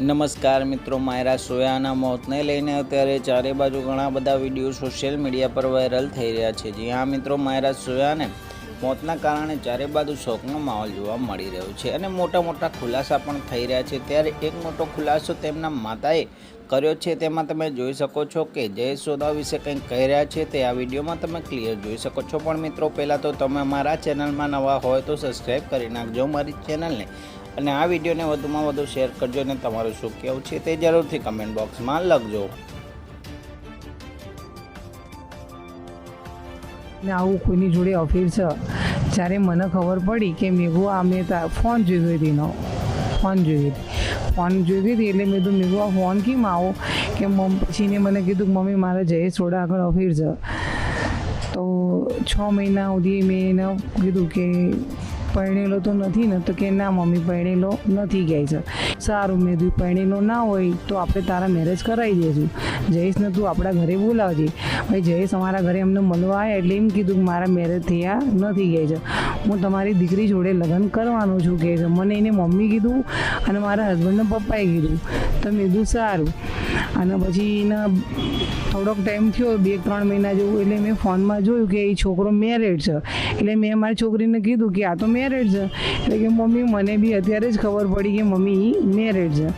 નમસ્કાર મિત્રો, માયરા સોયાના મોતને લઈને અત્યારે ચારે બાજુ ઘણા બધા વીડિયો સોશિયલ મીડિયા પર વાયરલ થઈ રહ્યા છે. જી હા મિત્રો, માયરા સોયાને મોતના કારણે ચારે બાજુ શોકનો માહોલ જોવા મળી રહ્યો છે અને મોટા મોટા ખુલાસા પણ થઈ રહ્યા છે. ત્યારે એક મોટો ખુલાસો તેમના માતાએ કર્યો છે. તેમાં તમે જોઈ શકો છો કે જય સોદા વિશે કંઈક કહી રહ્યા છે. તે આ વિડીયોમાં તમે ક્લિયર જોઈ શકો છો. પણ મિત્રો, પહેલાં તો તમે અમારા ચેનલમાં નવા હોય તો સબસ્ક્રાઈબ કરી નાખજો. મારી ચેનલને અને આ વિડીયોને વધુમાં વધુ શેર કરજો અને તમારું શું કહેવું છે તે જરૂરથી કમેન્ટ બોક્સમાં લખજો. ને આવું કોઈની જોડે અફેર છે? જ્યારે મને ખબર પડી કે મેઘુ આ મેં તા ફોન જોઈ હતી એનો. ફોન જોઈ હતી. ફોન જોઈ હતી એટલે મેં કીધું, મેઘુ આ ફોન કેમ આવો? કે મમ, પછીને મને કીધું મમ્મી, મારે જયેશ થોડા આગળ અફેર છે. તો છ મહિના સુધી મેં એને કીધું કે પરણેલો તો નથી ને તો કે ના, મમ્મી, પરણેલો નથી કહે છે. સારું, મેં તું પરણેલો ના હોય તો આપણે તારા મેરેજ કરાવી દઈશું જયેશને તું આપણા ઘરે બોલાવજે. ભાઈ, જયેશ અમારા ઘરે અમને મળવા આવ્યા એટલે એમ કીધું કે મારા મેરેજ થયા નથી કહે છે. હું તમારી દીકરી જોડે લગ્ન કરવાનું છું કહે છે. મને એને મમ્મી કીધું અને મારા હસબન્ડને પપ્પાએ કીધું. તો મેં કીધું, સારું. અને પછી એના થોડોક ટાઈમ થયો, બે ત્રણ મહિના જેવું, એટલે મેં ફોનમાં જોયું કે એ છોકરો મેરેડ છે. એટલે મેં મારી છોકરીને કીધું કે આ તો મેરેડ છે. એટલે કે મમ્મી, મને બી અત્યારે જ ખબર પડી કે મમ્મી મેરેડ છે.